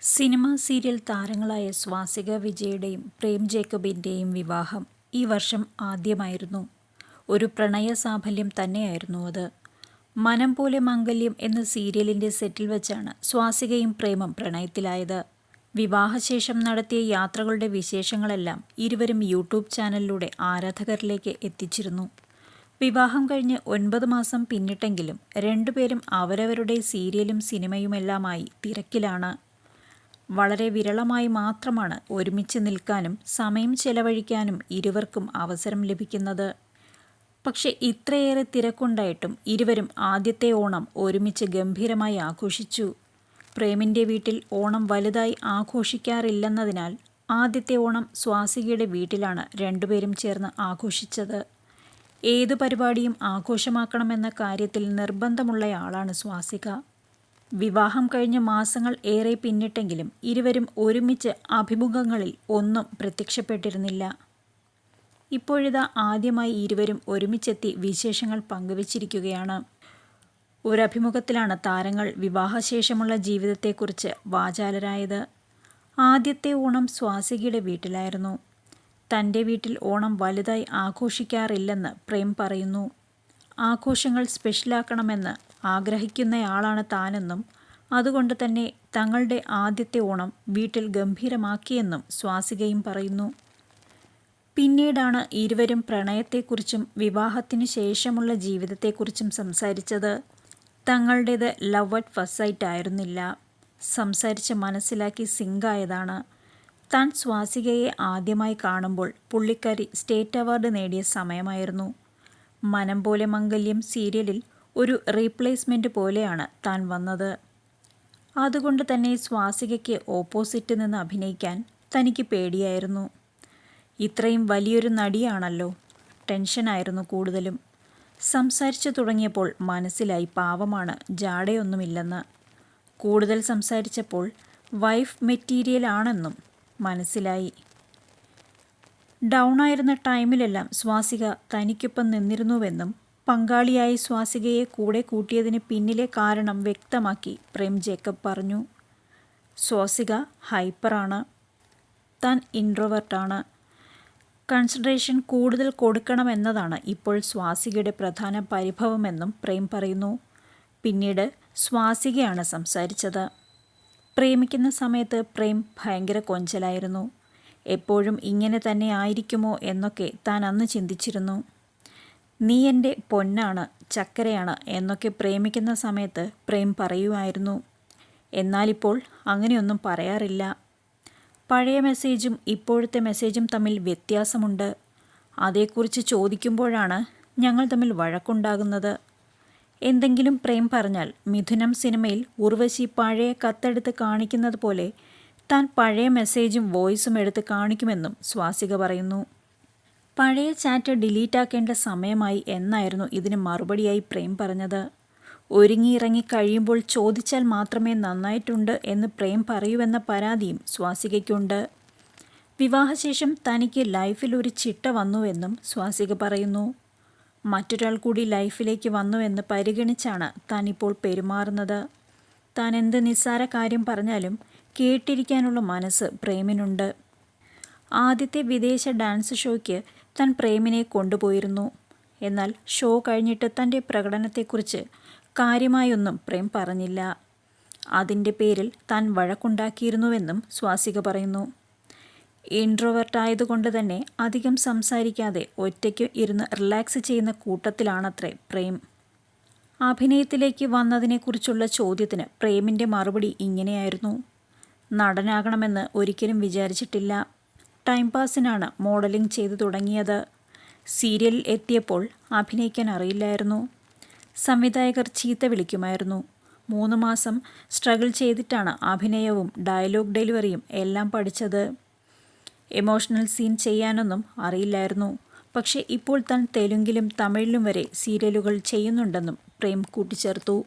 Cinema serial താരങ്ങളായ സ്വാസിക വിജയുടെയും പ്രേം ജേക്കബിന്റെയും വിവാഹം ഈ വർഷം ആദ്യമായിരുന്നു. ഒരു പ്രണയ സാഫല്യം തന്നെയായിരുന്നു അത്. മനം പോലെ മംഗല്യം എന്ന സീരിയലിന്റെ സെറ്റിൽ വെച്ചാണ് സ്വാസികയും പ്രേമം പ്രണയത്തിലായത്. വിവാഹശേഷം നടത്തിയ യാത്രകളുടെ വിശേഷങ്ങളെല്ലാം ഇരുവരും യൂട്യൂബ് ചാനലിലൂടെ ആരാധകരിലേക്ക് എത്തിച്ചിരുന്നു. വിവാഹം കഴിഞ്ഞ് ഒൻപത് മാസം പിന്നിട്ടെങ്കിലും രണ്ടുപേരും അവരവരുടെ സീരിയലും സിനിമയുമെല്ലാമായി തിരക്കിലാണ്. വളരെ വിരളമായി മാത്രമാണ് ഒരുമിച്ച് നിൽക്കാനും സമയം ചെലവഴിക്കാനും ഇരുവർക്കും അവസരം ലഭിക്കുന്നത്. പക്ഷെ ഇത്രയേറെ തിരക്കുണ്ടായിട്ടും ഇരുവരും ആദ്യത്തെ ഓണം ഒരുമിച്ച് ഗംഭീരമായി ആഘോഷിച്ചു. പ്രേമിന്റെ വീട്ടിൽ ഓണം വലുതായി ആഘോഷിക്കാറില്ലെന്നതിനാൽ ആദ്യത്തെ ഓണം സ്വാസികയുടെ വീട്ടിലാണ് രണ്ടുപേരും ചേർന്ന് ആഘോഷിച്ചത്. ഏതു പരിപാടിയും ആഘോഷമാക്കണമെന്ന കാര്യത്തിൽ നിർബന്ധമുള്ളയാളാണ് സ്വാസിക. വിവാഹം കഴിഞ്ഞ മാസങ്ങൾ ഏറെ പിന്നിട്ടെങ്കിലും ഇരുവരും ഒരുമിച്ച് അഭിമുഖങ്ങളിൽ ഒന്നും പ്രത്യക്ഷപ്പെട്ടിരുന്നില്ല. ഇപ്പോഴിതാ ആദ്യമായി ഇരുവരും ഒരുമിച്ചെത്തി വിശേഷങ്ങൾ പങ്കുവച്ചിരിക്കുകയാണ്. ഒരഭിമുഖത്തിലാണ് താരങ്ങൾ വിവാഹശേഷമുള്ള ജീവിതത്തെക്കുറിച്ച് വാചാലരായത്. ആദ്യത്തെ ഓണം സ്വാസികയുടെ വീട്ടിലായിരുന്നു. തന്റെ വീട്ടിൽ ഓണം വലുതായി ആഘോഷിക്കാറില്ലെന്ന് പ്രേം പറയുന്നു. ആഘോഷങ്ങൾ സ്പെഷ്യലാക്കണമെന്ന് ആഗ്രഹിക്കുന്നയാളാണ് താനെന്നും അതുകൊണ്ട് തന്നെ തങ്ങളുടെ ആദ്യത്തെ ഓണം വീട്ടിൽ ഗംഭീരമാക്കിയെന്നും സ്വാസികയും പറയുന്നു. പിന്നീടാണ് ഇരുവരും പ്രണയത്തെക്കുറിച്ചും വിവാഹത്തിന് ശേഷമുള്ള ജീവിതത്തെക്കുറിച്ചും സംസാരിച്ചത്. തങ്ങളുടേത് ലവ് അറ്റ് ഫസ്റ്റ് സൈറ്റ് ആയിരുന്നില്ല. സംസാരിച്ച് മനസ്സിലാക്കി സിങ്കായതാണ്. താൻ സ്വാസികയെ ആദ്യമായി കാണുമ്പോൾ പുള്ളിക്കാരി സ്റ്റേറ്റ് അവാർഡ് നേടിയ സമയമായിരുന്നു. മനം പോലെ മംഗല്യം സീരിയലിൽ ഒരു റീപ്ലേസ്മെന്റ് പോലെയാണ് താൻ വന്നത്. അതുകൊണ്ട് തന്നെ സ്വാസികയ്ക്ക് ഓപ്പോസിറ്റ് നിന്ന് അഭിനയിക്കാൻ തനിക്ക് പേടിയായിരുന്നു. ഇത്രയും വലിയൊരു നടിയാണല്ലോ. ടെൻഷനായിരുന്നു കൂടുതലും. സംസാരിച്ചു തുടങ്ങിയപ്പോൾ മനസ്സിലായി പാവമാണ് ജാടയൊന്നുമില്ലെന്ന് കൂടുതൽ സംസാരിച്ചപ്പോൾ വൈഫ് മെറ്റീരിയൽ ആണെന്നും മനസ്സിലായി. ഡൗൺ ആയിരുന്ന ടൈമിലെല്ലാം സ്വാസിക തനിക്കൊപ്പം നിന്നിരുന്നുവെന്നും പങ്കാളിയായി സ്വാസികയെ കൂടെ കൂട്ടിയതിന് പിന്നിലെ കാരണം വ്യക്തമാക്കി പ്രേം ജേക്കബ് പറഞ്ഞു. സ്വാസിക ഹൈപ്പറാണ് താൻ ഇൻട്രോവേർട്ടാണ് കൺസിഡറേഷൻ കൂടുതൽ കൊടുക്കണമെന്നതാണ് ഇപ്പോൾ സ്വാസികയുടെ പ്രധാന പരിഭവമെന്നും പ്രേം പറയുന്നു. പിന്നീട് സ്വാസികയാണ് സംസാരിച്ചത്. പ്രേമിക്കുന്ന സമയത്ത് പ്രേം ഭയങ്കര കൊഞ്ചലായിരുന്നു. എപ്പോഴും ഇങ്ങനെ തന്നെ ആയിരിക്കുമോ എന്നൊക്കെ താൻ അന്ന് ചിന്തിച്ചിരുന്നു. നീ എന്റെ പൊന്നാണ് ചക്കരയാണ് എന്നൊക്കെ പ്രേമിക്കുന്ന സമയത്ത് പ്രേം പറയുമായിരുന്നു എന്നാലിപ്പോൾ അങ്ങനെയൊന്നും പറയാറില്ല. പഴയ മെസ്സേജും ഇപ്പോഴത്തെ മെസ്സേജും തമ്മിൽ വ്യത്യാസമുണ്ട്. അതേക്കുറിച്ച് ചോദിക്കുമ്പോഴാണ് ഞങ്ങൾ തമ്മിൽ വഴക്കുണ്ടാകുന്നത്. എന്തെങ്കിലും പ്രേം പറഞ്ഞാൽ മിഥുനം സിനിമയിൽ ഉർവശി പഴയ കത്തെടുത്ത് കാണിക്കുന്നത് പോലെ താൻ പഴയ മെസ്സേജും വോയിസും എടുത്ത് കാണിക്കുമെന്നും സ്വാസിക പറയുന്നു. പഴയ ചാറ്റ് ഡിലീറ്റാക്കേണ്ട സമയമായി എന്നായിരുന്നു ഇതിന് മറുപടിയായി പ്രേം പറഞ്ഞത്. ഒരുങ്ങിയിറങ്ങി കഴിയുമ്പോൾ ചോദിച്ചാൽ മാത്രമേ നന്നായിട്ടുണ്ട് എന്ന് പ്രേം പറയൂവെന്ന പരാതിയും സ്വാസികയ്ക്കുണ്ട്. വിവാഹശേഷം തനിക്ക് ലൈഫിൽ ഒരു ചിട്ട വന്നുവെന്നും സ്വാസിക പറയുന്നു. മറ്റൊരാൾ കൂടി ലൈഫിലേക്ക് വന്നുവെന്ന് പരിഗണിച്ചാണ് താനിപ്പോൾ പെരുമാറുന്നത്. താൻ എന്ത് നിസ്സാര കാര്യം പറഞ്ഞാലും കേട്ടിരിക്കാനുള്ള മനസ്സ് പ്രേമിനുണ്ട്. ആദ്യത്തെ വിദേശ ഡാൻസ് ഷോയ്ക്ക് താൻ പ്രേമിനെ കൊണ്ടുപോയിരുന്നു. എന്നാൽ ഷോ കഴിഞ്ഞിട്ട് തന്റെ പ്രകടനത്തെക്കുറിച്ച് കാര്യമായൊന്നും പ്രേം പറഞ്ഞില്ല. അതിന്റെ പേരിൽ താൻ വഴക്കുണ്ടാക്കിയിരുന്നുവെന്നും സ്വാസിക പറയുന്നു. ഇൻട്രോവേർട്ടായതുകൊണ്ട് തന്നെ അധികം സംസാരിക്കാതെ ഒറ്റയ്ക്ക് ഇരുന്ന് റിലാക്സ് ചെയ്യുന്ന കൂട്ടത്തിലാണത്രേ പ്രേം. അഭിനയത്തിലേക്ക് വന്നതിനെക്കുറിച്ചുള്ള ചോദ്യത്തിന് പ്രേമിന്റെ മറുപടി ഇങ്ങനെയായിരുന്നു. നടനാകണമെന്ന് ഒരിക്കലും വിചാരിച്ചിട്ടില്ല. ടൈം പാസിനാണ് മോഡലിംഗ് ചെയ്തു തുടങ്ങിയത്. സീരിയലിൽ എത്തിയപ്പോൾ അഭിനയിക്കാൻ അറിയില്ലായിരുന്നു. സംവിധായകർ ചീത്ത വിളിക്കുമായിരുന്നു. മൂന്ന് മാസം സ്ട്രഗിൾ ചെയ്തിട്ടാണ് അഭിനയവും ഡയലോഗ് ഡെലിവറിയും എല്ലാം പഠിച്ചത്. എമോഷണൽ സീൻ ചെയ്യാനൊന്നും അറിയില്ലായിരുന്നു. പക്ഷേ ഇപ്പോൾ താൻ തെലുങ്കിലും തമിഴിലും വരെ സീരിയലുകൾ ചെയ്യുന്നുണ്ടെന്നും പ്രേം കൂട്ടിച്ചേർത്തു.